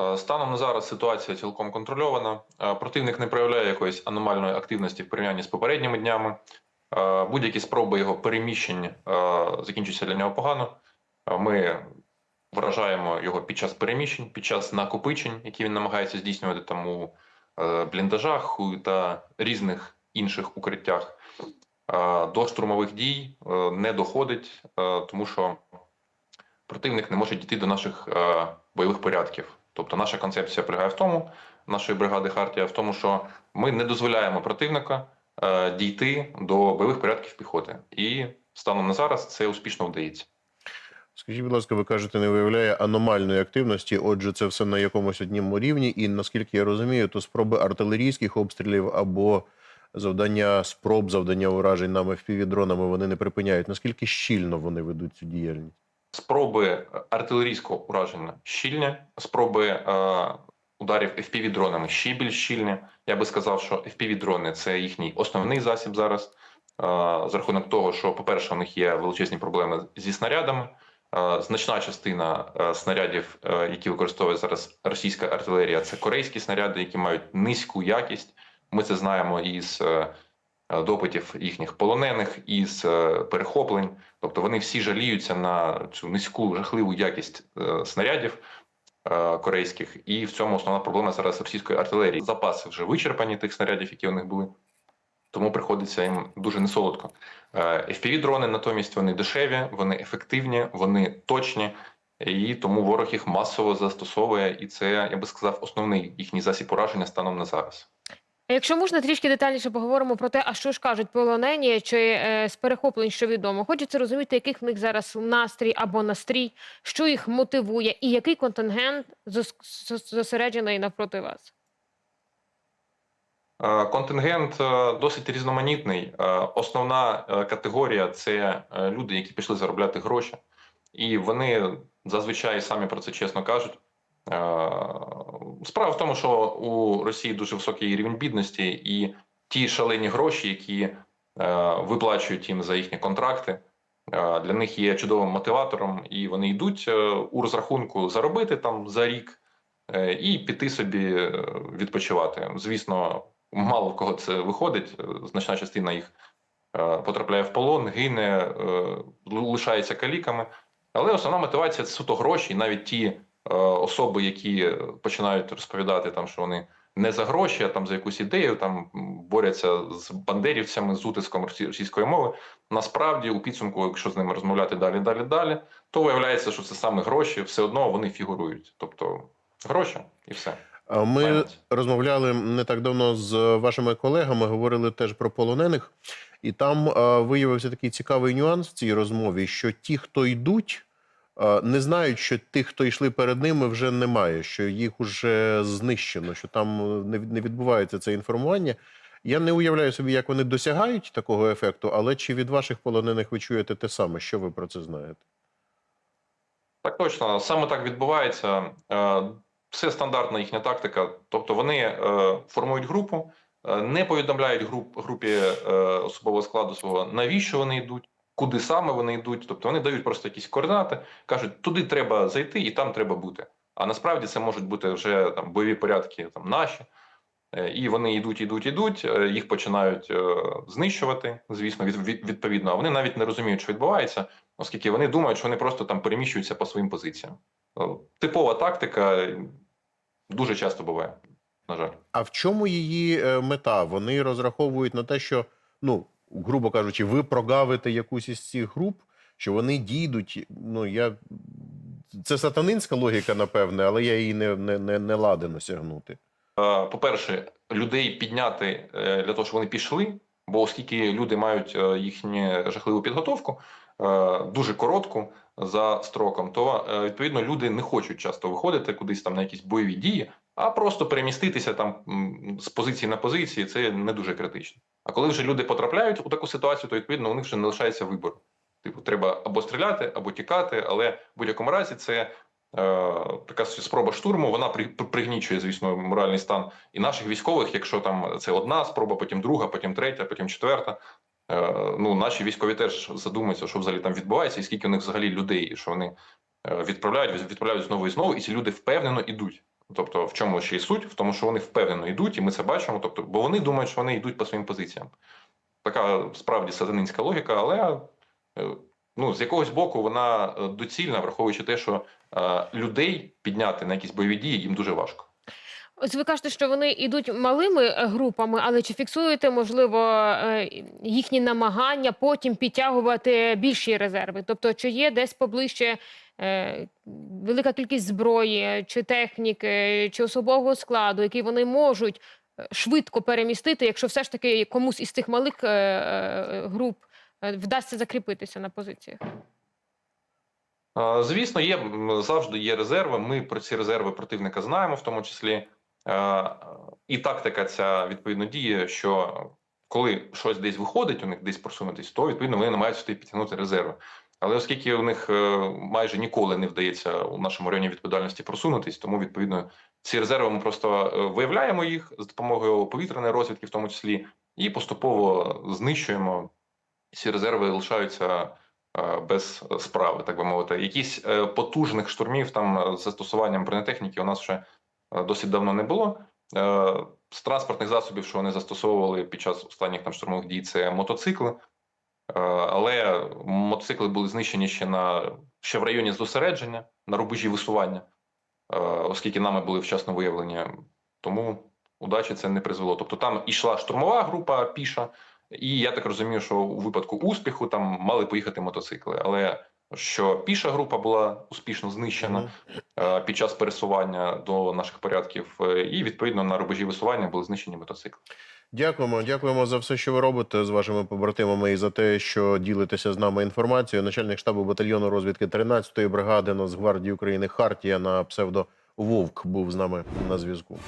Е, Станом на зараз ситуація цілком контрольована. Е, Противник не проявляє якоїсь аномальної активності в порівнянні з попередніми днями. Е, Будь-які спроби його переміщень закінчуються для нього погано. Ми вражаємо його під час переміщень, під час накопичень, які він намагається здійснювати там у бліндажах та різних інших укриттях. До штурмових дій не доходить, тому що противник не може дійти до наших бойових порядків. Тобто наша концепція полягає в тому, нашої бригади Хартія в тому, що ми не дозволяємо противника е, дійти до бойових порядків піхоти. І станом на зараз це успішно вдається. Скажіть, будь ласка, ви кажете, не виявляє аномальної активності. Отже, це все на якомусь одному рівні. І наскільки я розумію, то спроби артилерійських обстрілів або завдання спроб завдання уражень нами впівдронами вони не припиняють. Наскільки щільно вони ведуть цю діяльність? Спроби артилерійського ураження щільні, спроби е, ударів fpv дронами ще більш щільні. Я би сказав, що fpv дрони це їхній основний засіб зараз. Е, за рахунок того, що, по-перше, у них є величезні проблеми зі снарядами. Е, Значна частина е, снарядів, е, які використовує зараз російська артилерія, це корейські снаряди, які мають низьку якість. Ми це знаємо із е, е, допитів їхніх полонених, із е, перехоплень. Тобто вони всі жаліються на цю низьку жахливу якість е, снарядів е, корейських, і в цьому основна проблема зараз російської артилерії. Запаси вже вичерпані тих снарядів, які у них були. Тому приходиться їм дуже несолодко. Е, FPV-дрони натомість вони дешеві, вони ефективні, вони точні, і тому ворог їх масово застосовує. І це, я би сказав, основний їхній засіб ураження станом на зараз. Якщо можна трішки детальніше поговоримо про те, а що ж кажуть полонені чи е, з перехоплень, що відомо, хочеться розуміти, яких в них зараз настрій або настрій, що їх мотивує, і який контингент зос- зос- зосереджений навпроти вас. Е, Контингент е, досить різноманітний. Е, Основна категорія це люди, які пішли заробляти гроші, і вони зазвичай самі про це чесно кажуть. Е, Справа в тому, що у Росії дуже високий рівень бідності, і ті шалені гроші, які е, виплачують їм за їхні контракти, е, для них є чудовим мотиватором, і вони йдуть у розрахунку заробити там за рік і піти собі відпочивати. Звісно, мало в кого це виходить. Значна частина їх потрапляє в полон, гине, лишається каліками. Але основна мотивація це суто гроші, і навіть ті особи, які е, починають розповідати, там, що вони не за гроші, а там за якусь ідею, там борються з бандерівцями, з утиском російської мови. Насправді, у підсумку, якщо з ними розмовляти далі, далі, далі, то виявляється, що це саме гроші, все одно вони фігурують. Тобто гроші і все. Ми Пам'ять. розмовляли не так давно з вашими колегами, говорили теж про полонених, і там е, виявився такий цікавий нюанс в цій розмові, що ті, хто йдуть, е, не знають, що тих, хто йшли перед ними, вже немає, що їх уже знищено, що там е, не відбувається це інформування. Я не уявляю собі, як вони досягають такого ефекту, але чи від ваших полонених ви чуєте те саме? Що ви про це знаєте? Так точно, саме так відбувається. Е, Все стандартна їхня тактика. Тобто вони е, формують групу, е, не повідомляють груп, групі е, особового складу свого, навіщо вони йдуть, куди саме вони йдуть. Тобто вони дають просто якісь координати, кажуть, туди треба зайти і там треба бути. А насправді це можуть бути вже там бойові порядки там наші. Е, І вони йдуть, йдуть, йдуть, е, їх починають е, знищувати, звісно, від, від- відповідно. А вони навіть не розуміють, що відбувається, оскільки вони думають, що вони просто там переміщуються по своїм позиціям. Типова тактика дуже часто буває, на жаль. А в чому її мета? Вони розраховують на те, що, ну, грубо кажучи, ви прогавите якусь із цих груп, що вони дійдуть. Ну, я... Це сатанинська логіка, напевне, але я її не, не, не, не ладен осягнути. Е, По-перше, людей підняти е, для того, щоб вони пішли, бо оскільки люди мають е, їхню жахливу підготовку, дуже коротку за строком, то відповідно люди не хочуть часто виходити кудись там на якісь бойові дії, а просто переміститися там з позиції на позиції це не дуже критично. А коли вже люди потрапляють у таку ситуацію, то відповідно у них вже не лишається вибору. Типу, треба або стріляти, або тікати, але в будь-якому разі це е, така спроба штурму. Вона при, при- пригнічує, звісно, моральний стан і наших військових, якщо там це одна спроба, потім друга, потім третя, потім четверта. Е, ну, наші військові теж задумаються, що взагалі там відбувається, і скільки у них взагалі людей, що вони е, відправляють, відправляють знову і знову, і ці люди впевнено ідуть. Тобто, в чому ще й суть? В тому, що вони впевнено йдуть, і ми це бачимо. Тобто, бо вони думають, що вони йдуть по своїм позиціям. Така справді сатанинська логіка, але е, ну, з якогось боку вона е, доцільна, враховуючи те, що е, людей підняти на якісь бойові дії їм дуже важко. Ось ви кажете, що вони йдуть малими групами, але чи фіксуєте, можливо, їхні намагання потім підтягувати більші резерви? Тобто, чи є десь поближче велика кількість зброї, чи техніки, чи особового складу, який вони можуть е, швидко перемістити, якщо все ж таки комусь із цих малих е, е, груп е, вдасться закріпитися на позиціях? Е, Звісно, є завжди є резерви. Ми про ці резерви противника знаємо, в тому числі. Е, І тактика ця відповідно діє, що коли щось десь виходить, у них десь просунутись, то відповідно вони намагаються туди підтягнути резерви. Але оскільки у них е, майже ніколи не вдається у нашому районі відповідальності просунутись, тому відповідно ці резерви ми просто е, виявляємо їх з допомогою повітряної розвідки, в тому числі, і поступово знищуємо. Ці резерви лишаються е, без справи, так би мовити. Якісь потужних штурмів там з застосуванням бронетехніки у нас вже е, досить давно не було. З транспортних засобів, що вони застосовували під час останніх там штурмових дій, це мотоцикли. Е, Але мотоцикли були знищені ще на ще в районі зосередження на рубежі висування, е, оскільки нами були вчасно виявлені. Тому удачі це не призвело. Тобто там ішла штурмова група піша, і я так розумію, що у випадку успіху там мали поїхати мотоцикли. Але що піша група була успішно знищена е, під час пересування до наших порядків, і відповідно на рубежі висування були знищені мотоцикли. Дякуємо, дякуємо за все, що ви робите з вашими побратимами, і за те, що ділитеся з нами інформацією. Начальник штабу батальйону розвідки 13-ї бригади Нацгвардії України Хартія на псевдо Вовк був з нами на зв'язку.